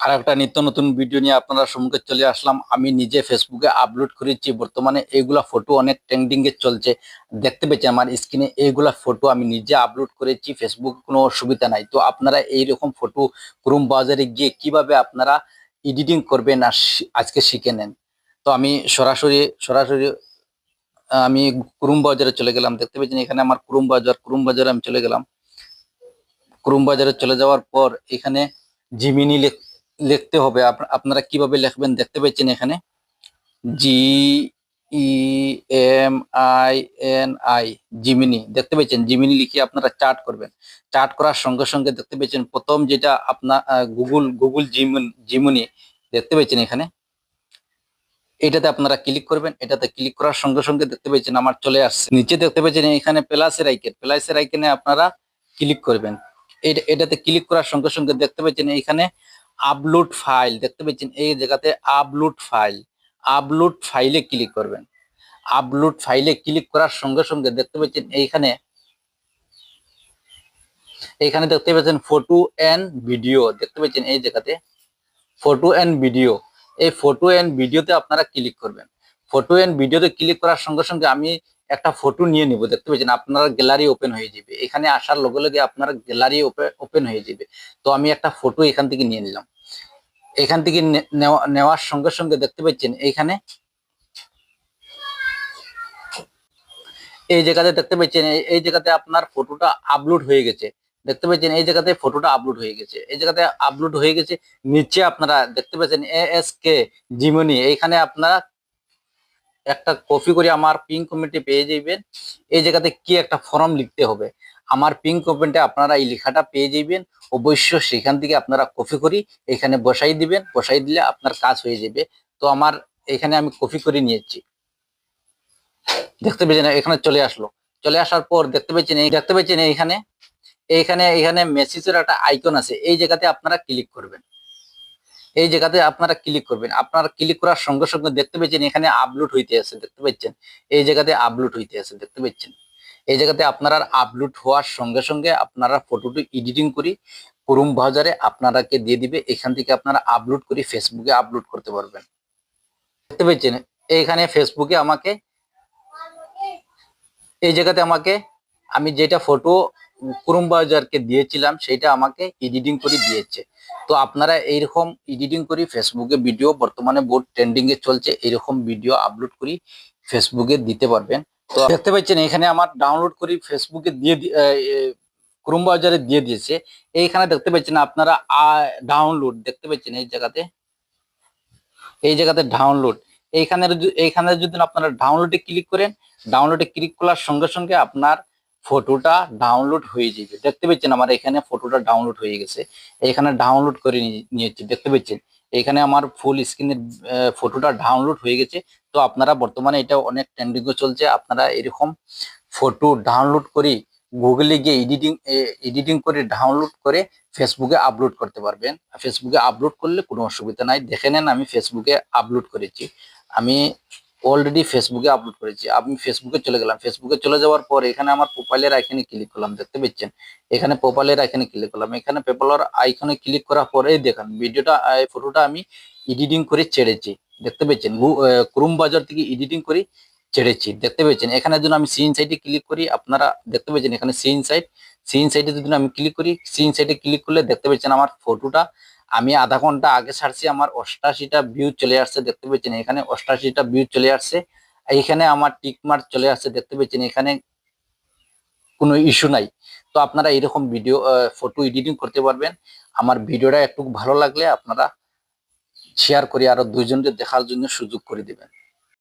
আর একটা নিত্য নতুন ভিডিও নিয়ে আপনারা সম্মুখে চলে আসলাম। আমি নিজে ফেসবুকে আপলোড করেছি, বর্তমানে এইগুলা ফটো অনেক ট্রেন্ডিং এ চলছে। দেখতে পেয়েছি আমার স্ক্রিনে এইগুলা ফটো আমি নিজে আপলোড করেছি ফেসবুক কোনো অসুবিধা নাই। তো আপনারা এই রকম ফটো ক্রোম বাজারে গিয়ে কীভাবে আপনারা এডিটিং করবেন আর আজকে শিখে নেন? তো আমি সরাসরি সরাসরি আমি ক্রোম বাজারে চলে গেলাম। দেখতে পেয়েছেন এখানে আমার ক্রোম বাজার ক্রোম বাজারে আমি চলে গেলাম। ক্রোম বাজারে চলে যাওয়ার পর এখানে জিমিনি লিখতে হবে। আপ- আপনারা কীভাবে লিখবেন দেখতে পাচ্ছেন এখানে? G E M I N I Gemini দেখতে পেয়েছেন জিমিনি লিখে আপনারা চার্ট করবেন। চার্ট করার সঙ্গে সঙ্গে দেখতে পেয়েছেন প্রথম যেটা আপনার গুগল গুগল জিমিন জিমিনি দেখতে পেয়েছেন এখানে? এটাতে আপনারা ক্লিক করবেন। এটাতে ক্লিক করার সঙ্গে সঙ্গে দেখতে পেয়েছেন আমার চলে আসছে। নিচে দেখতে পেয়েছেন এখানে প্লাসের আইকেন প্লাসের আইকেনে আপনারা ক্লিক করবেন। এটা- এটাতে ক্লিক করার সঙ্গে সঙ্গে দেখতে পেয়েছেন এখানে আপলোড ফাইল দেখতে পাচ্ছেন এই জায়গাতে আপলোড ফাইল আপলোড ফাইলে ক্লিক করবেন। আপলোড ফাইলে ক্লিক করার সঙ্গে সঙ্গে দেখতে পাচ্ছেন এইখানে এইখানে দেখতে পাচ্ছেন ফটো এন্ড ভিডিও দেখতে পাচ্ছেন এই জায়গাতে ফটো এন্ড ভিডিও এই ফটো এন্ড ভিডিওতে আপনারা ক্লিক করবেন। ফটো এন্ড ভিডিওতে ক্লিক করার সঙ্গে সঙ্গে আমি একটা ফটো নিয়ে নিব, দেখতে পাচ্ছেন আপনার গ্যালারি ওপেন হয়ে যাবে। এখানে আসার লগে লগে আপনার গ্যালারি ওপেন হয়ে যাবে। তো আমি একটা ফটো এখান থেকে নিয়ে নিলাম। এখান থেকে নেওয়া- নেওয়ার সঙ্গে সঙ্গে দেখতে পাচ্ছেন এইখানে এই জায়গাতে দেখতে পাচ্ছেন, এই জায়গাতে আপনার ফটোটা আপলোড হয়ে গেছে। দেখতে পাচ্ছেন এই জায়গাতে ফটোটা আপলোড হয়ে গেছে। এই জায়গাতে আপলোড হয়ে গেছে। নিচে আপনারা দেখতে পাচ্ছেন এ এস কে জিমনি এইখানে আপনারা একটা কপি করে আমার পিন কমেন্টে পেয়ে যাবেন এই জায়গাতে কি একটা ফর্ম লিখতে হবে। আমার পিন কমেন্টে আপনারা এই লেখাটা পেয়ে যাবেন অবশ্য সেখান থেকে আপনারা কপি করি এখানে বসাই দিবেন। বসাই দিলে আপনার কাজ হয়ে যাবে। তো আমার এখানে আমি কপি করে নিয়েছি। দেখতে পেয়েছেন? এখানে চলে আসলো। চলে আসার পর দেখতে পেয়েছেন? এই দেখতে পেয়েছেন এইখানে এইখানে এখানে মেসেজের একটা আইকন আছে। এই জায়গাতে আপনারা ক্লিক করবেন। এই জায়গাতে আপনারা ক্লিক করবেন। আপনারা ক্লিক করার সঙ্গে সঙ্গে দেখতে পাচ্ছেন এখানে আপলোড হইতে আছে, দেখতে পাচ্ছেন? এই জায়গাতে আপলোড হইতে আছে, দেখতে পাচ্ছেন? এই জায়গাতে আপনারা আপলোড হওয়ার সঙ্গে সঙ্গে আপনারা ফটোটি এডিটিং করি ক্রোম ব্রাউজারে আপনারাকে দিয়ে দিবে, এখান থেকে আপনারা আপলোড করি ফেসবুকে আপলোড করতে পারবেন। দেখতে পাচ্ছেন? এইখানে ফেসবুকে আমাকে, এই জায়গাতে আমাকে, আমি যেটা ফটো ক্রোম ব্রাউজারকে দিয়েছিলাম, সেটা আমাকে এডিটিং করে দিয়েছে। তো আপনারা এইরকম এডিটিং করি ফেসবুকে ভিডিও বর্তমানে বহুত ট্রেন্ডিং এ চলছে এরকম ভিডিও আপলোড করি ফেসবুকে দিতে পারবেন। তো দেখতে পাচ্ছেন, এখানে আমার ডাউনলোড করি ফেসবুকে দিয়ে ক্রোম ব্রাউজারে দিয়ে দিয়েছে। এইখানে দেখতে পাচ্ছেন, আপনারা ডাউনলোড দেখতে পাচ্ছেন এই জায়গাতে? এই জায়গাতে ডাউনলোড এইখানে এইখানে যদি আপনারা ডাউনলোডে ক্লিক করেন ডাউনলোডে ক্লিক করার সঙ্গে সঙ্গে আপনার ফটোটা ডাউনলোড হয়ে যাবে। দেখতে পাচ্ছেন আমার এখানে ফটোটা ডাউনলোড হয়ে গেছে। এখানে ডাউনলোড করে নিয়ে- নিয়েছি, দেখতে পাচ্ছেন? এখানে আমার ফুল স্ক্রিনের ফটোটা ডাউনলোড হয়ে গেছে। তো আপনারা বর্তমানে এটা অনেক ট্রেন্ডিং চলছে। আপনারা এরকম ফটো ডাউনলোড করে গুগলে গিয়ে এডিটিং এডিটিং করে ডাউনলোড করে ফেসবুকে আপলোড করতে পারবেন। ফেসবুকে আপলোড করলে কোনো অসুবিধা নাই। দেখে নেন, আমি ফেসবুকে আপলোড করেছি। আমি অলরেডি ফেসবুকে আপলোড করেছি। আমি ফেসবুকে চলে গেলাম। ফেসবুকে চলে যাওয়ার পর এখানে আমার প্রোফাইলের আইকনে ক্লিক করলাম, দেখতে পাচ্ছেন? এখানে প্রোফাইলের আইকনে ক্লিক করলাম। এখানে পেপালের আইকনে ক্লিক করার পরেই দেখেন ভিডিওটা ফটোটা আমি এডিটিং করে ছেড়েছি। দেখতে পাচ্ছেন? ক্রোম বাজার থেকে এডিটিং করে ছেড়েছি। দেখতে পাচ্ছেন? এখানে যদি আমি সিন সাইটে ক্লিক করি, আপনারা দেখতে পাচ্ছেন এখানে সিন সাইট সিন সাইটে যদি আমি ক্লিক করি সিন সাইটে ক্লিক করলে দেখতে পাচ্ছেন আমার ফটোটা আমি আধা ঘণ্টা আগে ছাড়ছি, আমার অষ্টাশিটা ভিউ চলে আসছে, দেখতে পেয়েছেন এখানে অষ্টাশিটা ভিউ চলে আসছে। এইখানে আমার টিকমার্ক চলে আসছে, দেখতে পেয়েছেন এখানে কোনো ইস্যু নাই। তো আপনারা এরকম ভিডিও ফটো এডিটিং করতে পারবেন। আমার ভিডিওটা একটু ভালো লাগলে আপনারা শেয়ার করে আরও দুইজনকে দেখার জন্য সুযোগ করে দিবেন।